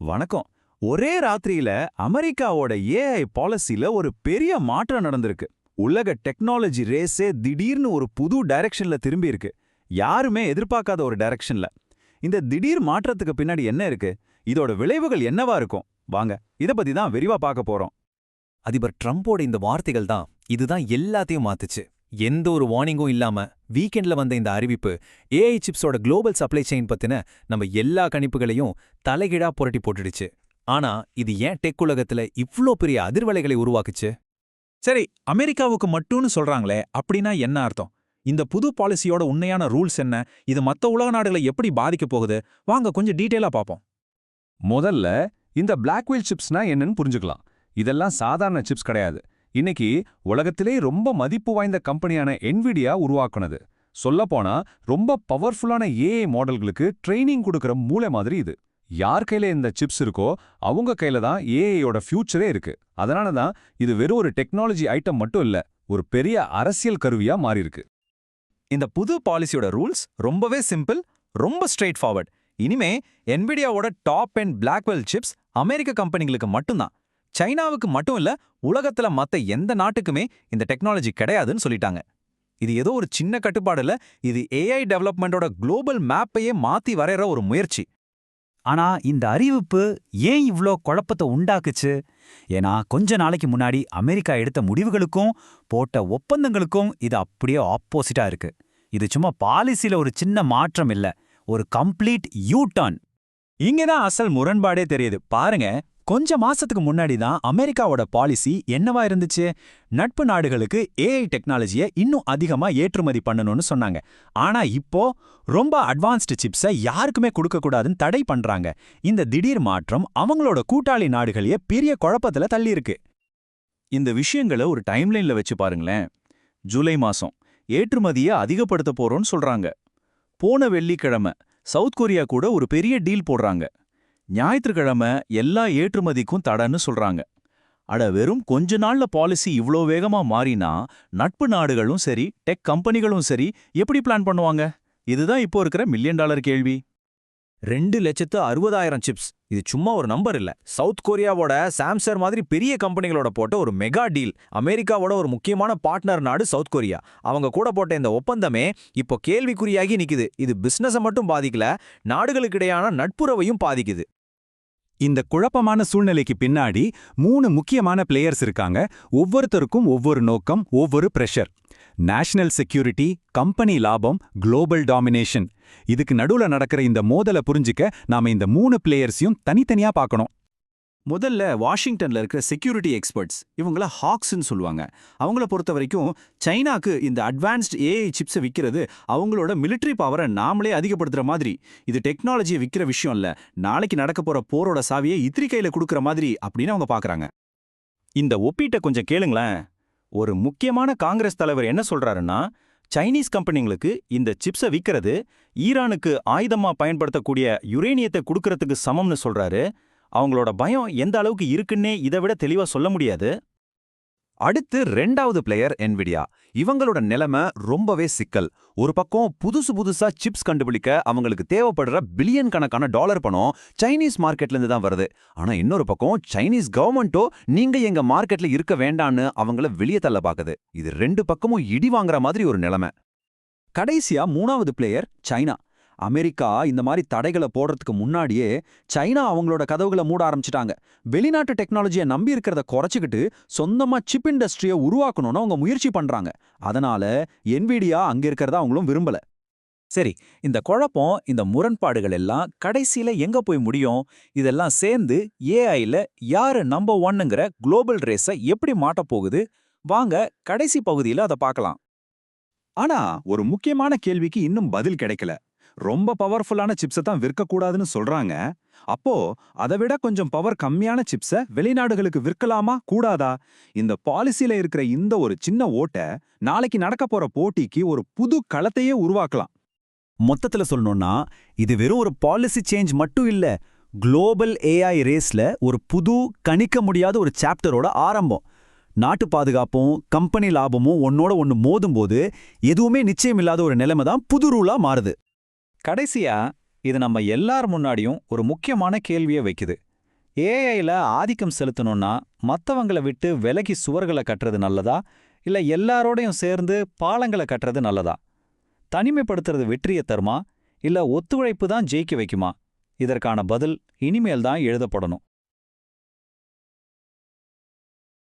வணக்கம். ஒரே ராத்திரியில அமெரிக்காவோட ஏஐ பாலிசில ஒரு பெரிய மாற்றம் நடந்திருக்கு. உலக டெக்னாலஜி ரேஸே திடீர்னு ஒரு புது டைரக்ஷன்ல திரும்பி இருக்கு. யாருமே எதிர்பார்க்காத ஒரு டைரக்ஷன்ல இந்த திடீர் மாற்றத்துக்கு பின்னாடி என்ன இருக்கு? இதோட விளைவுகள் என்னவா இருக்கும்? வாங்க இத பத்தி தான் விரிவா பார்க்க போறோம். அதிபர் ட்ரம்போட இந்த வார்த்தைகள் தான் இதுதான் எல்லாத்தையும் மாத்துச்சு. எந்த ஒரு வார்னிங்கும் இல்லாம வீக்கெண்ட்ல வந்த இந்த அறிவிப்பு ஏஐ சிப்ஸோட குளோபல் சப்ளை செயின் பத்தின நம்ம எல்லா கணிப்புகளையும் தலைகீழா புரட்டி போட்டுடுச்சு. ஆனா இது ஏன் டெக் உலகத்துல இவ்ளோ பெரிய அதிர்வலைகளை உருவாக்குச்சு? சரி அமெரிக்காவுக்கு மட்டும்னு சொல்றாங்களே அப்படின்னா என்ன அர்த்தம்? இந்த புது பாலிசியோட உண்மையான ரூல்ஸ் என்ன? இது மத்த உலக நாடுகளை எப்படி பாதிக்க போகுது? வாங்க கொஞ்சம் டீட்டெயிலா பார்ப்போம் முதல்ல இந்த பிளாக்வீல் சிப்ஸ்னா என்னன்னு புரிஞ்சுக்கலாம். இதெல்லாம் சாதாரண சிப்ஸ் கிடையாது. இன்னைக்கு உலகத்திலே ரொம்ப மதிப்பு வாய்ந்த கம்பெனியான என்விடியா உருவாக்குனது. சொல்லப்போனா ரொம்ப பவர்ஃபுல்லான ஏஐ மாடல்களுக்கு ட்ரைனிங் கொடுக்கற மூளை மாதிரி இது. யார் கையில இந்த சிப்ஸ் இருக்கோ அவங்க கையில தான் ஏஐயோட ஃபியூச்சரே இருக்கு. அதனால தான் இது வெறும் ஒரு டெக்னாலஜி ஐட்டம் மட்டும் இல்ல ஒரு பெரிய அரசியல் கருவியா மாறியிருக்கு. இந்த புது பாலிசியோட ரூல்ஸ் ரொம்பவே சிம்பிள் ரொம்ப ஸ்ட்ரெயிட் ஃபார்வர்ட் இனிமே என்விடியாவோட டாப் அண்ட் பிளாக்வெல் சிப்ஸ் அமெரிக்க கம்பெனிகளுக்கு மட்டும்தான். சைனாவுக்கு மட்டும் இல்ல உலகத்துல மத்த எந்த நாட்டுக்குமே இந்த டெக்னாலஜி கிடையாதுன்னு சொல்லிட்டாங்க. இது ஏதோ ஒரு சின்ன கட்டுப்பாடுல இது ஏஐ டெவலப்மெண்டோட குளோபல் மேப்பையே மாத்தி வரைகிற ஒரு முயற்சி. ஆனா இந்த அறிவிப்பு ஏன் இவ்ளோ குழப்பத்தை உண்டாக்குச்சு? ஏன்னா கொஞ்ச நாளைக்கு முன்னாடி அமெரிக்கா எடுத்த முடிவுகளுக்கும் போட்ட ஒப்பந்தங்களுக்கும் இது அப்படியே ஆப்போசிட்டா இருக்கு. இது சும்மா பாலிசில ஒரு சின்ன மாற்றம் இல்ல ஒரு கம்ப்ளீட் யூ டர்ன் இங்கதான் அசல் முரண்பாடே தெரியுது. பாருங்க கொஞ்ச மாசத்துக்கு முன்னாடி தான் அமெரிக்காவோட பாலிசி என்னவா இருந்துச்சு? நட்பு நாடுகளுக்கு ஏஐ டெக்னாலஜியை இன்னும் அதிகமா ஏற்றுமதி பண்ணணும்னு சொன்னாங்க. ஆனா இப்போ ரொம்ப அட்வான்ஸ்டு சிப்ஸை யாருக்குமே கொடுக்கக்கூடாதுன்னு தடை பண்றாங்க. இந்த திடீர் மாற்றம் அவங்களோட கூட்டாளி நாடுகளையே பெரிய குழப்பத்துல தள்ளியிருக்கு. இந்த விஷயங்களை ஒரு டைம்லைன்ல வச்சு பாருங்களேன். ஜூலை மாசம் ஏற்றுமதியை அதிகப்படுத்த போறோம்னு சொல்றாங்க. போன வெள்ளிக்கிழமை சவுத் கொரியா கூட ஒரு பெரிய டீல் போடுறாங்க. ஞாயிற்றுக்கிழமை எல்லா ஏற்றுமதிக்கும் தடன்னு சொல்றாங்க. அட வெறும் கொஞ்ச நாள்ல பாலிசி இவ்ளோ வேகமா மாறினா நட்பு நாடுகளும் சரி டெக் கம்பெனிகளும் சரி எப்படி பிளான் பண்ணுவாங்க? இதுதான் இப்போ இருக்கிற மில்லியன் டாலர் கேள்வி. ரெண்டு லட்சத்து அறுபதாயிரம் சிப்ஸ். இது சும்மா ஒரு நம்பர் இல்ல. சவுத் கொரியாவோட சாம்சங் மாதிரி பெரிய கம்பெனிகளோட போட்ட ஒரு மெகா டீல். அமெரிக்காவோட ஒரு முக்கியமான பார்ட்னர் நாடு சவுத் கொரியா. அவங்க கூட போட்ட இந்த ஒப்பந்தமே இப்போ கேள்விக்குறியாகி நிக்குது. இது பிசினஸை மட்டும் பாதிக்கல நாடுகளுக்கிடையான நட்புறவையும் பாதிக்குது. இந்த குழப்பமான சூழ்நிலைக்கு பின்னாடி மூணு முக்கியமான பிளேயர்ஸ் இருக்காங்க. ஒவ்வொருத்தருக்கும் ஒவ்வொரு நோக்கம் ஒவ்வொரு பிரஷர் நேஷனல் செக்யூரிட்டி கம்பெனி லாபம் குளோபல் டாமினேஷன் இதுக்கு நடுவுல நடக்கிற இந்த மோதலை புரிஞ்சுக்க நாம இந்த மூணு பிளேயர்ஸையும் தனித்தனியா பார்க்கணும். முதல்ல வாஷிங்டன்ல இருக்கிற செக்யூரிட்டி எக்ஸ்பர்ட்ஸ் இவங்கள ஹாக்ஸ்ன்னு சொல்லுவாங்க. அவங்கள பொறுத்த வரைக்கும் சைனாக்கு இந்த அட்வான்ஸ்ட் ஏஐ சிப்ஸை விற்கிறது அவங்களோட மிலிட்டரி பவரை நாமளே அதிகப்படுத்துற மாதிரி. இது டெக்னாலஜியை விற்கிற விஷயம் இல்ல. நாளைக்கு நடக்க போற போரோட சாவியை இத்திரி கையில கொடுக்குற மாதிரி அப்படின்னு அவங்க பாக்குறாங்க. இந்த ஒப்பீட்டை கொஞ்சம் கேளுங்களேன். ஒரு முக்கியமான காங்கிரஸ் தலைவர் என்ன சொல்றாருன்னா சைனீஸ் கம்பெனிங்களுக்கு இந்த சிப்ஸை விற்கிறது ஈரானுக்கு ஆயுதமா பயன்படுத்தக்கூடிய யுரேனியத்தை கொடுக்கறதுக்கு சமம்னு சொல்றாரு. அவங்களோட பயம் எந்த அளவுக்கு இருக்குன்னே இதை விட தெளிவா சொல்ல முடியாது. அடுத்து ரெண்டாவது பிளேயர் என்விடியா இவங்களோட நிலைமை ரொம்பவே சிக்கல். ஒரு பக்கம் புதுசு புதுசா சிப்ஸ் கண்டுபிடிக்க அவங்களுக்கு தேவைப்படுற பில்லியன் கணக்கான டாலர் பணம் சைனீஸ் மார்க்கெட்ல இருந்து தான் வருது. ஆனா இன்னொரு பக்கம் சைனீஸ் கவர்மெண்ட்டோ நீங்க எங்க மார்க்கெட்ல இருக்க வேண்டான்னு அவங்கள வெளியே தள்ள பாக்குது. இது ரெண்டு பக்கமும் இடி வாங்குற மாதிரி ஒரு நிலைமை. கடைசியா மூணாவது பிளேயர் சைனா அமெரிக்கா இந்த மாதிரி தடைகளை போடுறதுக்கு முன்னாடியே சைனா அவங்களோட கதவுகளை மூட ஆரம்பிச்சிட்டாங்க. வெளிநாட்டு டெக்னாலஜியை நம்பி இருக்கிறத குறைச்சிக்கிட்டு சொந்தமா சிப் இண்டஸ்ட்ரியை உருவாக்கணும்னு அவங்க முயற்சி பண்றாங்க. அதனால என்விடியா அங்க இருக்கிறத அவங்களும் விரும்பல. சரி இந்த குழப்பம் இந்த முரண்பாடுகள் எல்லாம் கடைசியில் எங்க போய் முடியும்? இதெல்லாம் சேர்ந்து ஏஐல யாரு நம்பர் ஒன்னுங்கிற குளோபல் ரேஸை எப்படி மாட்டப் போகுது? வாங்க கடைசி பகுதியில அதை பார்க்கலாம். ஆனா ஒரு முக்கியமான கேள்விக்கு இன்னும் பதில் கிடைக்கல. ரொம்ப பவர்ஃபுல்லான சிப்ஸை தான் விற்கக்கூடாதுன்னு சொல்றாங்க. அப்போ அதை விட கொஞ்சம் பவர் கம்மியான சிப்ஸை வெளிநாடுகளுக்கு விற்கலாமா? கூடாதா? இந்த பாலிசியில இருக்கிற இந்த ஒரு சின்ன ஓட்ட நாளைக்கு நடக்க போற போட்டிக்கு ஒரு புது களத்தையே உருவாக்கலாம். மொத்தத்துல சொல்லணும்னா இது வெறும் ஒரு பாலிசி சேஞ்ச் மட்டும் இல்ல குளோபல் ஏஐ ரேஸ்ல ஒரு புது கணிக்க முடியாத ஒரு சாப்டரோட ஆரம்பம். நாட்டு பாதுகாப்பும் கம்பெனி லாபமும் ஒன்னோட ஒன்னு மோதும்போது எதுவுமே நிச்சயமில்லாத ஒரு நிலைமை தான் புது ரூலா மாறுது. கடைசியா இது நம்ம எல்லார் முன்னாடியும் ஒரு முக்கியமான கேள்வியை வைக்குது. ஏஐல ஆதிக்கம் செலுத்தணும்னா மத்தவங்கள விட்டு விலகி சுவர்களை கட்டுறது நல்லதா? இல்ல எல்லாரோடையும் சேர்ந்து பாலங்களை கட்டுறது நல்லதா? தனிமைப்படுத்துறது வெற்றியை தருமா? இல்ல ஒத்துழைப்பு தான் ஜெயிக்க வைக்குமா? இதற்கான பதில் இனிமேல் தான் எழுதப்படணும்.